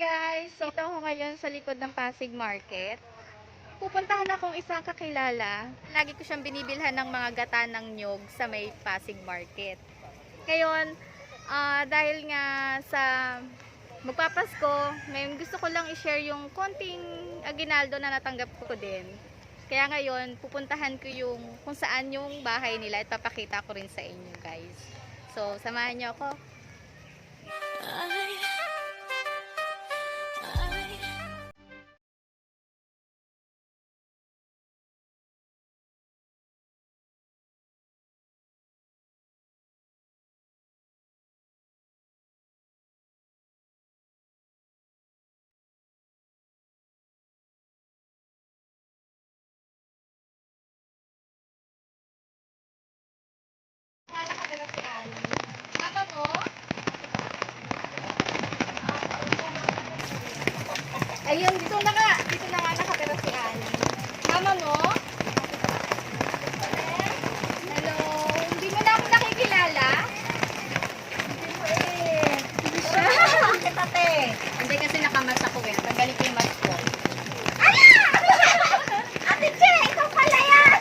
Guys! So, ito ako ngayon sa likod ng Pasig Market. Pupuntahan akong isang kakilala. Lagi ko siyang binibilhan ng mga gata ng nyog sa may Pasig Market. Ngayon, ah, dahil nga sa magpapasko, ngayon gusto ko lang i-share yung konting aginaldo na natanggap ko din. Kaya ngayon, pupuntahan ko yung kung saan yung bahay nila at papakita ko rin sa inyo guys. So, samahan niyo ako. Mama Ayun, dito na nga. Dito na nga nakatira si Annie. Mama mo? Hello? Hindi mo na ako nakikilala? Hindi mo eh. Hindi siya. Bakit ate? Hindi kasi nakamas ako eh. Tanggalin ko yung mask ko. Ate Che, ikaw pala yan!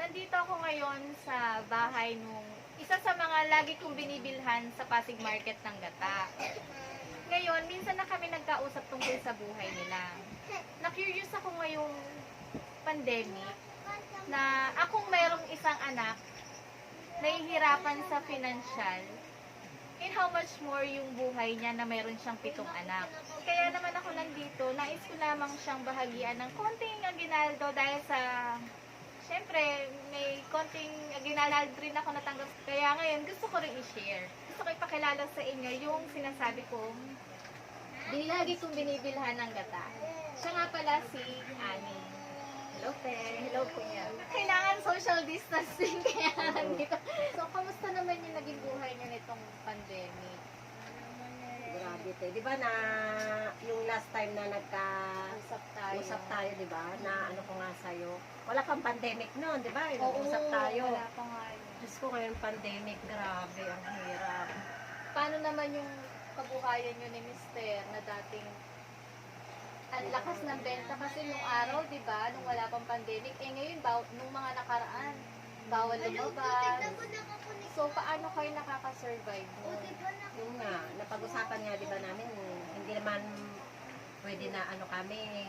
Nandito ako ngayon sa bahay nung isa sa mga lagi kong binibilhan sa Pasig Market ng Gata. Ngayon, minsan na kami nagkausap tungkol sa buhay nila. Na-curious ako ngayong pandemic na akong mayroong isang anak nahihirapan sa financial and how much more yung buhay niya na mayroon siyang pitong anak. Kaya naman ako nandito, nais ko lamang siyang bahagian ng konting aginaldo dahil sa Siyempre, may konting aginaldo rin ako natanggap. Kaya ngayon, gusto ko rin i-share. Gusto ko ipakilala sa inyo yung sinasabi kong binilagi kong binibilhan ng gata. Siya nga pala si Annie. Hello, Pe. Hello, Kuya. Kailangan social distancing kaya nandito. So, kamusta naman yung naging buhay niyo nitong pandemic? Grabe te. Di ba na yung last time na nagka Usap tayo. usap tayo, di ba? Na ano ko nga sa'yo. Wala pang pandemic noon, di ba? Oo, Usap tayo. Wala pa nga yun. Diyos ko ngayon pandemic, grabe, ang hirap. Paano naman yung kabuhayan nyo ni Mister na dating ang lakas ng benta kasi nung araw, di ba, nung wala pang pandemic, eh ngayon, baw, nung mga nakaraan, bawal lumabas. So, paano kayo nakaka-survive nun? Yung nga, napag-usapan nga, di ba namin, hindi naman pwede na ano kami,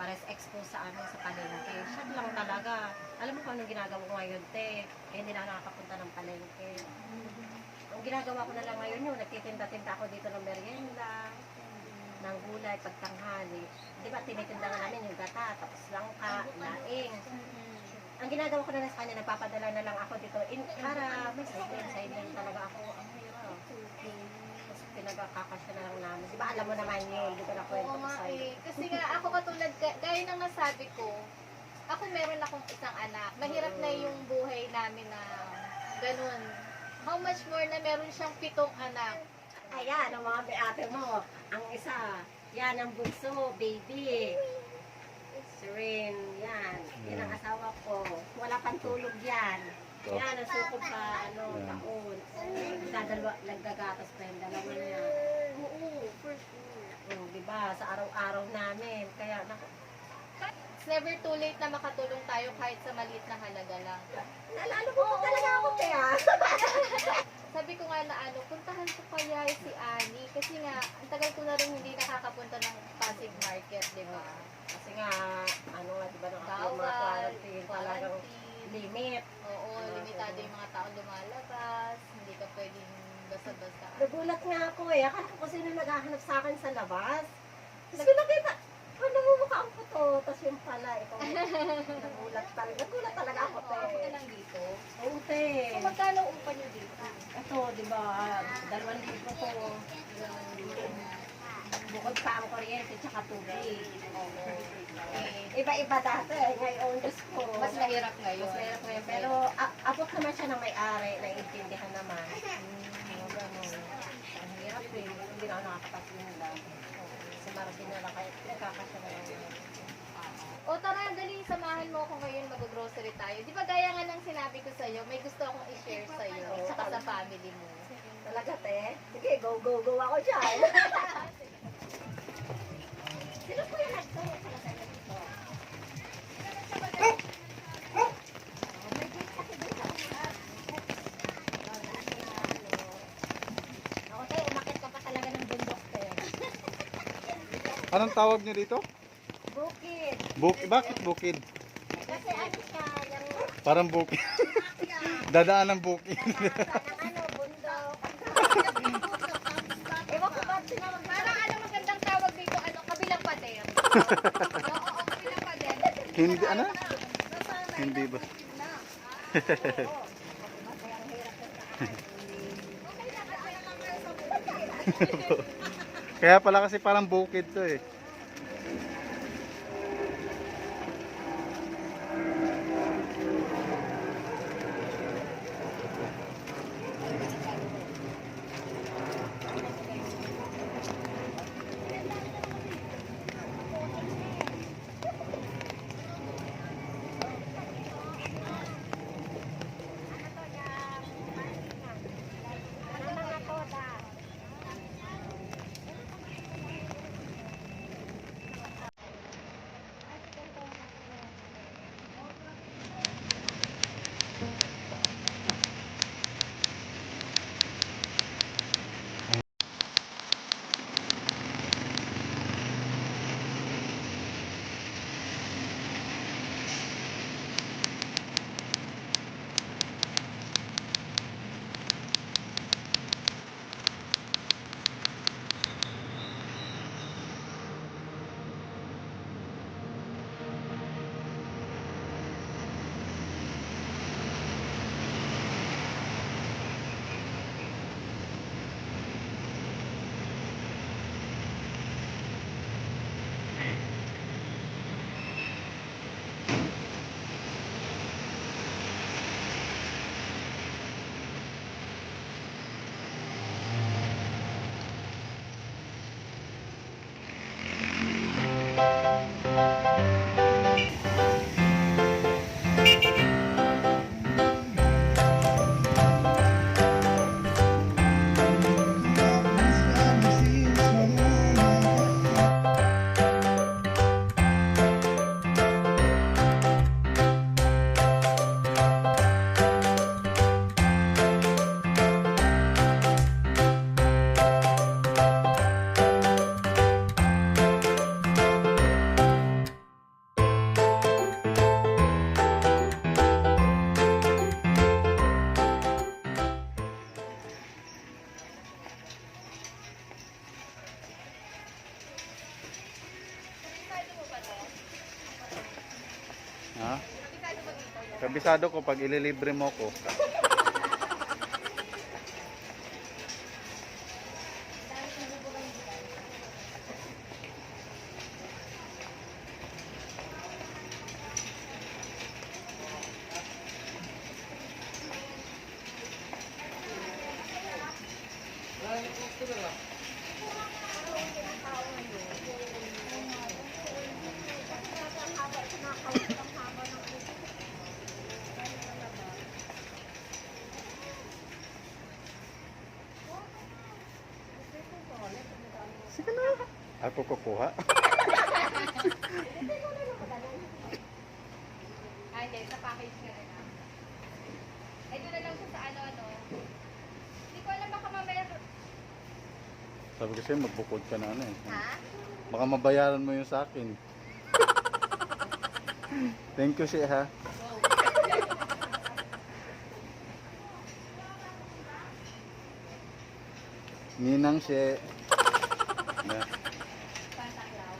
pares expose sa amin sa palengke. Siya lang talaga. Alam mo kung anong ginagawa ko ngayon, te? Eh, hindi na nakakapunta ng palengke. Ang ginagawa ko na lang ngayon yung nagtitinda-tinda ako dito ng merienda, ng gulay, pagtanghali. Di ba, tinitinda nga namin yung gata, tapos langka, laing. Ang ginagawa ko na lang sa kanya, nagpapadala na lang ako dito in, para may sideline, sideline talaga ako. Ang hirap. Tapos pinagkakasya na lang namin. Di ba, alam mo naman yun, di ba na kwento ko sa'yo. eh. Kasi nga, ako katulad, ga- gaya ng nasabi ko, ako meron akong isang anak. Mahirap na yung buhay namin na ganun. How much more na meron siyang pitong anak. Ayan, ang mga ate mo. Ang isa, yan ang bunso, baby. Sirin, yan. Yan ang asawa ko. Wala pang tulog yan. Yan, ang sukob sa ano, taon. Dadalwa, nagdagatas pa yung dalawa na yan. Oo, for sure. Oh, di ba? Sa araw-araw namin. Kaya, naku, It's never too late na makatulong tayo kahit sa maliit na halaga lang. nalalo pa talaga ako, kaya. Sabi ko nga na ano, puntahan ko kaya si Annie kasi nga, ang tagal ko na rin hindi nakakapunta ng Pasig Market, di ba? Kasi nga, ano nga, di ba, naka- yung mga Bawal, quarantine, talagang quarantine. limit. Oo, limitado yung mga tao lumalabas, hindi ka pwedeng basta-basta. Nagulat nga ako eh. Akala ko kasi nung naghahanap sa akin sa labas. Tapos ko nakita, Tapos yung pala, ito. nagulat talaga. Nagulat talaga ako, te. Ako lang dito. Oo, te. So, magkano upa nyo dito? Ito, di ba, dalawang libo to. Bukod pa ang kuryente, tsaka tubig. Oo. Eh, Iba-iba dati. Ngayon, Diyos ko. mas mahirap ngayon. Mas meron ngayon. Pero, abot naman siya ng may-ari. Naiintindihan naman. Ano, ganun. Ang hirap eh. Hindi na ako nakakapatinda. Sa Martin na lang kayo. Nagkakasya na lang samahan mo ako ngayon, mag-grocery tayo. Di ba gaya nga ng sinabi ko sa'yo, may gusto akong i-share sa'yo, saka sa sa family mo. Talaga, te? Sige, go, go, go ako dyan. Sino po yung nagtayo sa talaga dito? Anong tawag niyo dito? Bukid. Bukid. Bakit bukid? Kasi ano siya, yung Parang bukid. Dadaan ng bukid. ano, bundok. Ewan ko ba't tinawag na Parang ano magandang tawag dito, ano, kabilang pader. Oo, oo, kabilang pader. Hindi, ano? Hindi ba? Kaya pala kasi parang bukid to eh. Kabisado ko pag ililibre mo ko. Sige Ako kukuha. Ah, hindi, sa package ka rin ah. Ay, na lang siya sa ano-ano. Hindi ko alam baka mamaya... Sabi sa'yo, magbukod ka na ano eh. Ha? Baka mabayaran mo yung sa akin. Thank you, She, ha? Ninang She. Yeah. Pantaklaw.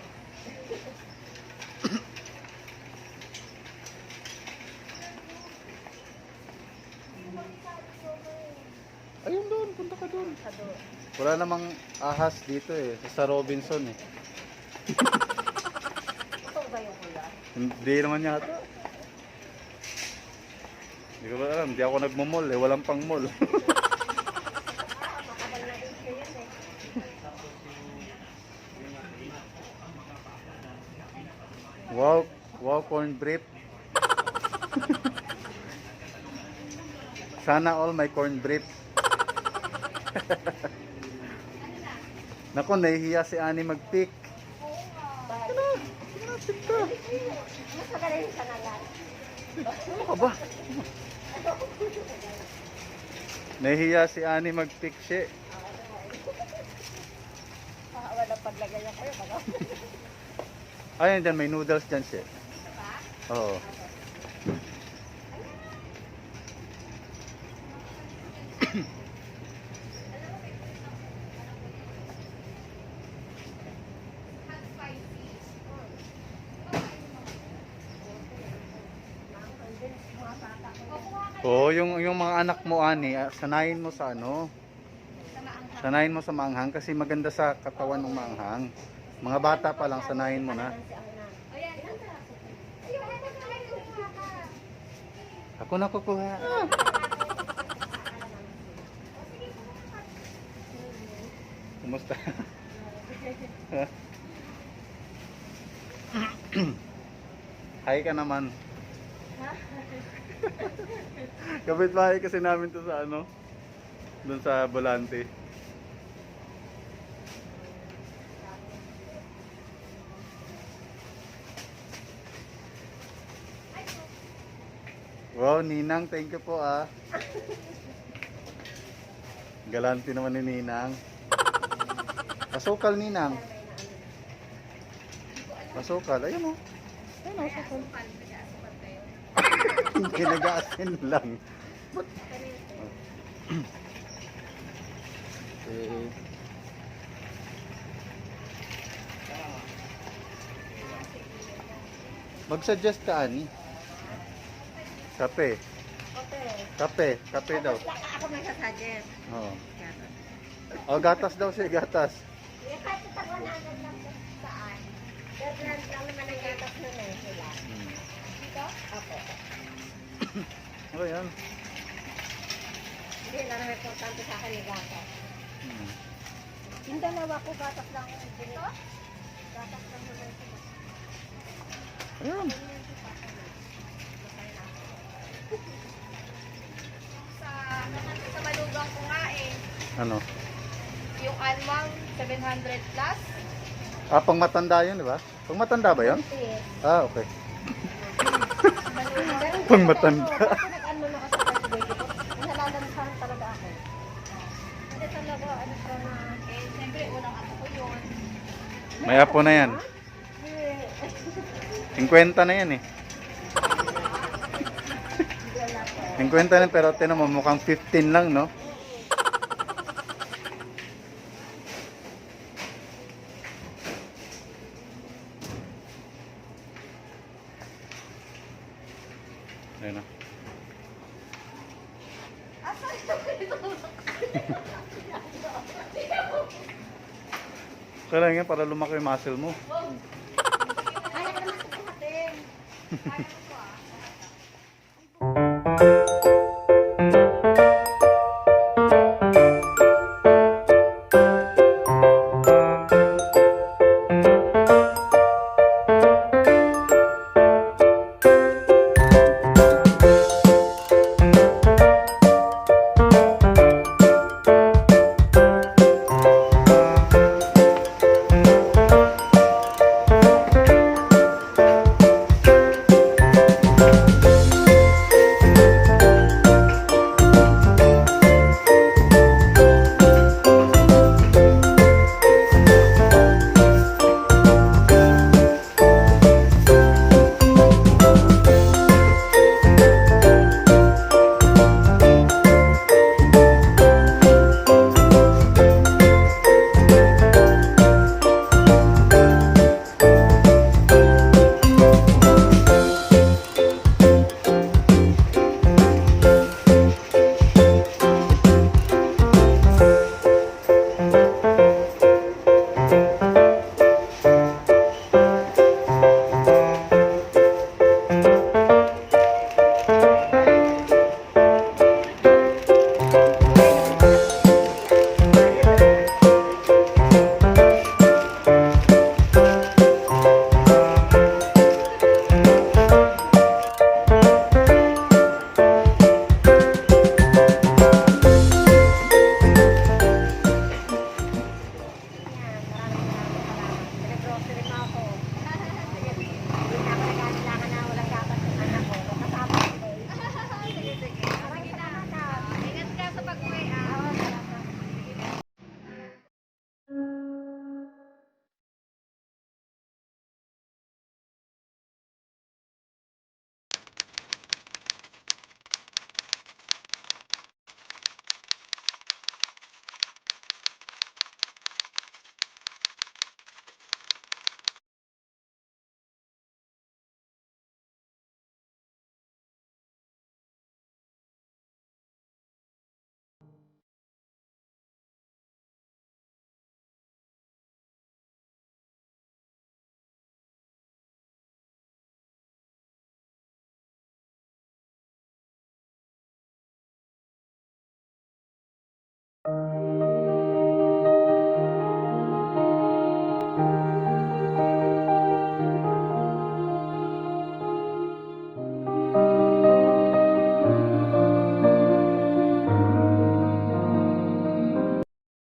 Ayun doon, punta ka doon. Sa doon. Wala namang ahas dito eh. Sa Robinson eh. Ito ba yung kuya? Hindi naman yata. Hindi ko alam. Hindi ako nagmamall eh. Walang pang mall. Wow. Wow, corn brief. Sana all my corn brief. Nako, nahihiya si Ani mag-pick. Bakit? Mas magaling sa nalan. Ano ka ba? Nahihiya si Ani mag-pick siya. Wala paglagayan kayo. Baga. Ayun dyan, may noodles dyan siya. Oo. Oo, yung, yung mga anak mo, Ani, ah, sanayin mo sa ano, sanayin mo sa maanghang kasi maganda sa katawan ng maanghang. Mga bata pa lang, sanayin mo na. Ako na kukuha. Kumusta? Hi ka naman. Kapit bahay kasi namin to sa ano, doon sa Volante. Wow, Ninang, thank you po ah. Galante naman ni Ninang. Pasukal, Ninang. Pasukal, ayun mo. May asukal, may asukal nag-aasin lang. Okay. Mag-suggest ka, Ani. Kape. Okay. Kape. Kape daw. Ako may sasuggest. Oo. Oh, gatas daw siya, gatas. Eh, kahit ito ko na agad lang sa saan. Pero lang lang naman ang gatas nun eh sila. Hmm. Dito? Opo. Oh, yan. Hindi lang naman importante sa akin yung gatas. Hmm. Yung dalawa ko gatas lang yung dito. Gatas lang naman sila. Ayun. Sa, sa malugang ko nga eh. Ano? Yung almang 700 plus. Ah, pang matanda yun, di ba? Pang matanda ba yun? Yes. Ah, okay. Pang matanda. ako. Bakit nag-ano na ako sa birthday ko? Nalalansahan talaga ako. Hindi talaga, ano pa na... Eh, siyempre, unang ako ko yun. May apo na yan. Eh, 50 na yan eh. wala po. 50 na pero tinan mo mukhang 15 lang, no? Ayun na. Kailangan yan para lumaki yung muscle mo.